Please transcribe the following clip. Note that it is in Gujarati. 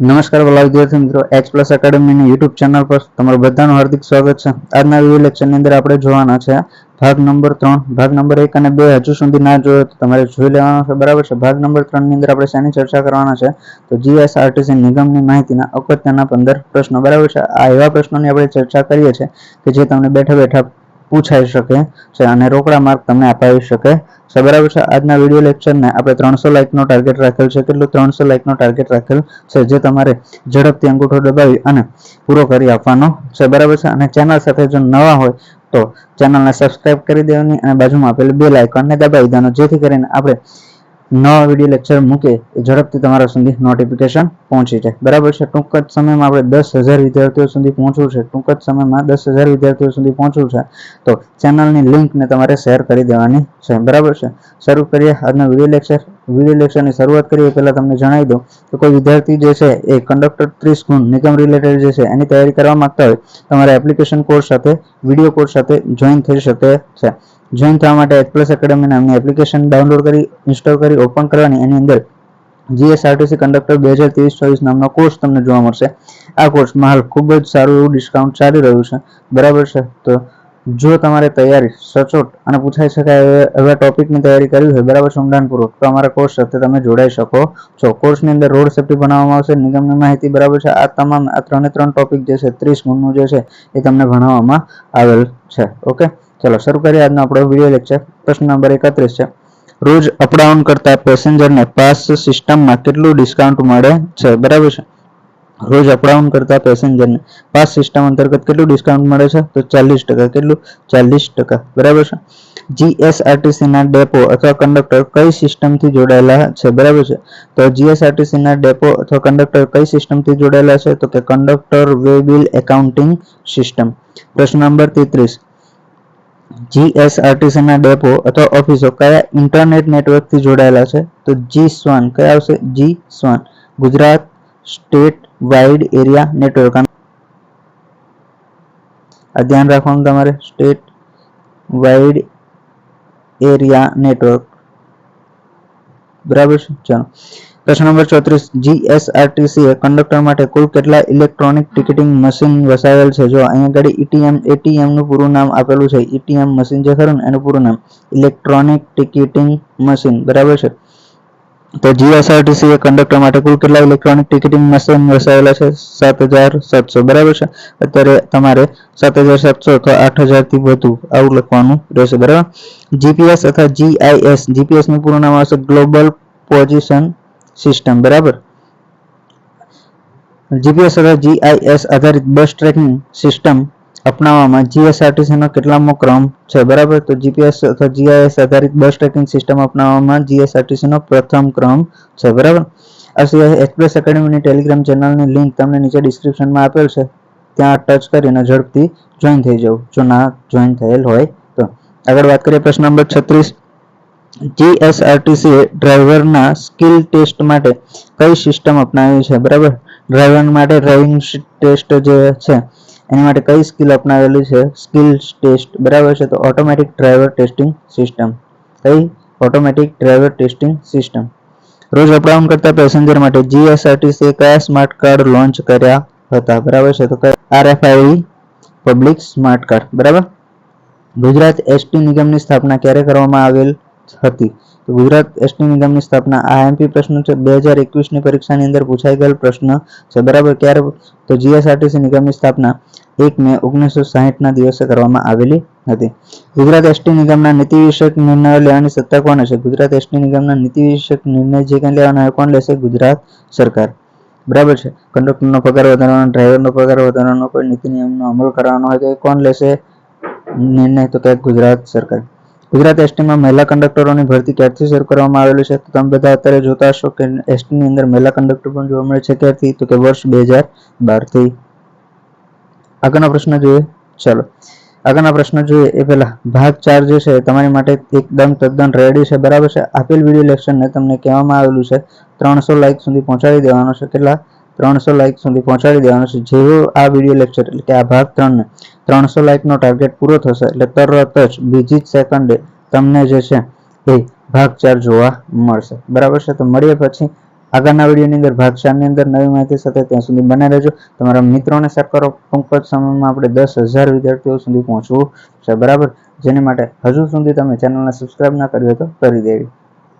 નમસ્કાર વાલા વિદ્યાર્થી મિત્રો એચ પ્લસ એકેડમીની યુટ્યુબ ચેનલ પર તમારું બધાનું હાર્દિક સ્વાગત છે. આજના વીડિયો લેક્ચરની અંદર આપણે જોવાના છે ભાગ નંબર ત્રણ. ભાગ નંબર એક અને બે હજુ સુધી ના જોયો તો તમારે જોઈ લેવાનો છે. બરાબર છે? ભાગ નંબર ત્રણની અંદર આપણે શેની ચર્ચા કરવાના છે? તો જીએસઆરટીસી નિગમની માહિતીના અગત્યના પંદર પ્રશ્નો. બરાબર છે? આ એવા પ્રશ્નોની આપણે ચર્ચા કરીએ છીએ કે જે તમને બેઠા બેઠા પૂછાઈ શકે છે અને રોકડા માર્ક તમને અપાવી શકે છે. બરાબર છે, આજના વીડિયો લેક્ચરને આપણે ત્રણસો લાઇકનો ટાર્ગેટ રાખેલ છે. કેટલું? ત્રણસો લાઇકનો ટાર્ગેટ રાખેલ છે, જે તમારે ઝડપથી અંગૂઠો દબાવી અને પૂરો કરી આપવાનો છે. બરાબર છે, અને ચેનલ સાથે જો નવા હોય તો ચેનલને સબસ્ક્રાઇબ કરી દેવાની અને બાજુમાં આપેલ બે લાઇકોનને દબાવી દેવાનું, જેથી કરીને આપણે નવા વીડિયો લેક્ચર મૂકે એ ઝડપથી તમારા સુધી નોટિફિકેશન પહોંચી જાય. બરાબર છે? ટૂંક જ સમયમાં આપણે દસ હજાર વિદ્યાર્થીઓ સુધી પહોંચવું છે. ટૂંક જ સમયમાં દસ હજાર વિદ્યાર્થીઓ સુધી પહોંચવું છે. તો ચેનલની લિંકને તમારે શેર કરી દેવાની છે. બરાબર છે? શરૂ કરીએ આજનો વીડિયો લેક્ચર વીડિયો લેક્ચરની શરૂઆત કરીએ, પહેલાં તમને જણાવી દઉં તો કોઈ વિદ્યાર્થી જે છે એ કંડક્ટર ત્રીસ ગુણ નિગમ રિલેટેડ જે છે એની તૈયારી કરવા માંગતા હોય, તમારે એપ્લિકેશન કોર્સ સાથે વીડિયો કોર્સ સાથે જોઈન થઈ શકે છે. જોઈન થવા માટે એચ પ્લસ એકેડમી નામની એપ્લિકેશન ડાઉનલોડ કરી ઇન્સ્ટોલ કરી ઓપન કરવાની એની અંદર જીએસઆરટીસી કંડક્ટર બે હજાર ત્રેવીસ ચોવીસ નામનો કોર્સ તમને જોવા મળશે. આ કોર્સમાં હાલ ખૂબ જ સારું એવું ડિસ્કાઉન્ટ ચાલી રહ્યું છે. બરાબર છે? તો જો તમારે તૈયારી સચોટ અને પૂછાઈ શકાય એવા ટોપિકની તૈયારી કરવી હોય, બરાબર છે ઊંડાણપૂર્વક તો અમારા કોર્સ સાથે તમે જોડાઈ શકો છો. કોર્સની અંદર રોડ સેફ્ટી બનાવવામાં આવશે, નિગમની માહિતી બરાબર છે. આ તમામ, આ ત્રણે ત્રણ ટોપિક જે છે, ત્રીસ ગુણનું જે છે, એ તમને ભણાવવામાં આવેલ છે. ઓકે? ચલો, શરૂ કરીએ આજનો આપણો વીડિયો લેક્ચર પ્રશ્ન નંબર એકત્રીસ છે. રોજ અપડાઉન કરતા પેસેન્જરને પાસ સિસ્ટમમાં કેટલું ડિસ્કાઉન્ટ મળે છે? બરાબર છે. રોજ અપડાઉન કરતા પેસેન્જરને પાસ સિસ્ટમ અંતર્ગત કેટલું ડિસ્કાઉન્ટ મળે છે? તો ચાલીસ ટકા. કેટલું? ચાલીસ ટકા. બરાબર છે? જીએસઆરટીસી ના ડેપો અથવા કંડક્ટર કઈ સિસ્ટમથી જોડાયેલા છે? બરાબર છે? તો જીએસઆરટીસી ના ડેપો અથવા કંડક્ટર કઈ સિસ્ટમથી જોડાયેલા છે? તો કે conductor way bill accounting system પ્રશ્ન નંબર તેત્રીસ. જીએસઆરટીસી ના ડેપો અથવા ઓફિસો કયા ઇન્ટરનેટ નેટવર્કથી જોડાયેલા છે? તો જી સ્વાન કયા આવશે? જી સ્વાન Gujarat state wide area network આ ધ્યાન રાખવાનું તમારે? સ્ટેટ વાઇડ એરિયા નેટવર્ક બરાબર છે? ચાલો. પ્રશ્ન નંબર ચોત્રીસ. જીએસઆરટીસી એ કંડક્ટર માટે કુલ કેટલા ઇલેક્ટ્રોનિક ટિકિટિંગ મશીન વસાવેલ છે? જો અહીંયા આગળ ઈટીએમ એટીએમનું પૂરું નામ આપેલું છે ઈટીએમ મશીન જે ખરું ને એનું પૂરું નામ. ઇલેક્ટ્રોનિક ટિકિટિંગ મશીન બરાબર છે? તો જીએસઆરટીસી એ કંડક્ટર માટે કુલ કેટલા ઇલેક્ટ્રોનિક ટિકિટિંગ મશીન વસાવેલા છે? સાત હજાર સાતસો. બરાબર છે? અત્યારે તમારે સાત હજાર સાતસો અથવા આઠ હજારથી વધુ આવું લખવાનું રહેશે. બરાબર? જીપીએસ અથવા જીઆઈએસ જીપીએસનું પૂરું નામ આવશે ગ્લોબલ પોઝિશન સિસ્ટમ બરાબર? જીપીએસ અથવા જીઆઈએસ આધારિત બસ ટ્રેકિંગ સિસ્ટમ અપનાવવામાં જીએસઆરટીસીનો કેટલામો ક્રમ છે, બરાબર? તો જીપીએસ અથવા જીઆઈએસ આધારિત બસ ટ્રેકિંગ સિસ્ટમ અપનાવવામાં જીએસઆરટીસીનો પ્રથમ ક્રમ છે, બરાબર? આ એક્સપ્રેસ એકેડમીની ટેલિગ્રામ ચેનલની લિંક તમને નીચે ડિસ્ક્રિપ્શનમાં આપેલ છે. ત્યાં ટચ કરીને ઝડપથી જોઈન થઈ જવું જો ના જોઈન થયેલ હોય તો. આગળ વાત કરીએ પ્રશ્ન નંબર છત્રીસ. જીએસઆરટીસી ડ્રાઈવરના સ્કિલ ટેસ્ટ માટે કઈ સિસ્ટમ અપનાવી છે, બરાબર? ડ્રાઈવર માટે ડ્રાઇવિંગ ટેસ્ટ જે છે એની માટે કઈ સ્કિલ અપનાવેલી છે? સ્કિલ ટેસ્ટ બરાબર છે? તો ઓટોમેટિક ડ્રાઈવર ટેસ્ટિંગ સિસ્ટમ કઈ? ઓટોમેટિક ડ્રાઈવર ટેસ્ટિંગ સિસ્ટમ રોજ અપડાઉન કરતા પેસેન્જર માટે જીએસઆરટીસીએ કયા સ્માર્ટ કાર્ડ લોન્ચ કર્યા હતા? બરાબર છે? તો આરએફઆઈડી પબ્લિક સ્માર્ટ કાર્ડ બરાબર? ગુજરાત એસટી નિગમની સ્થાપના ક્યારે કરવામાં આવેલ હતી? તો ગુજરાત એસટી નિગમની સ્થાપના. આ એમપી પ્રશ્ન છે. બે હજાર એકવીસની પરીક્ષાની અંદર પૂછાઈ ગયેલ પ્રશ્ન છે. બરાબર ક્યારે? તો જીએસઆરટીસી નિગમની સ્થાપના એક મે ઓગણીસો સાહીઠના દિવસે કરવામાં આવેલી હતી. ગુજરાત એસટી નિગમના નીતિ વિષયક નિર્ણયો લેવાની સત્તા કોને છે? ગુજરાત એસટી નિગમના નીતિ વિષયક નિર્ણય જે કંઈ લેવાનો હોય કોણ લેશે? ગુજરાત સરકાર. બરાબર છે. કંડક્ટરનો પગાર વધારવાનો, ડ્રાઈવરનો પગાર વધારવાનો, કોઈ નીતિ નિયમનો અમલ કરવાનો હોય તો એ કોણ લેશે? નિર્ણય તો કે ગુજરાત સરકાર. ગુજરાત એસટીમાં મહિલા કંડક્ટરોની ભરતી ક્યારથી શરૂ કરવામાં આવેલું છે? તો તમે બધા અત્યારે જોતા હશો કે એસટીની અંદર મહિલા કંડક્ટર પણ જોવા મળે છે ક્યારથી? તો કે વર્ષ બે હજાર બારથી. આગળનો પ્રશ્ન જોઈએ. ચાલો. આગળના પ્રશ્ન જોઈએ. એ પહેલા, ભાગ ચાર જે છે તમારી માટે એકદમ તદ્દન રેડી છે. બરાબર છે? આપેલ વીડિયો લેક્ચરને તમને કહેવામાં આવેલું છે, ત્રણસો લાઇક સુધી પહોંચાડી દેવાનો છે. કેટલા? ત્રણસો લાઇક સુધી પહોંચાડી દેવાનો છે. જેવો આ વીડિયો લેક્ચર એટલે કે આ ભાગ ત્રણને ત્રણસો લાઇકનો ટાર્ગેટ પૂરો થશે, એટલે તરત જ બીજી જ સેકન્ડે તમને જે છે એ ભાગ ચાર જોવા મળશે. બરાબર છે? તો મળીએ પછી આગળના વિડીયોની અંદર. ભાગ ચારની અંદર નવી માહિતી સાથે ત્યાં સુધી બને રહેજો. તમારા મિત્રોને શેર કરો ટૂંક જ સમયમાં આપણે દસ હજાર વિદ્યાર્થીઓ સુધી પહોંચવું છે. બરાબર? જેની માટે હજુ સુધી તમે ચેનલને સબસ્ક્રાઇબ ના કરી હોય તો કરી દેવી.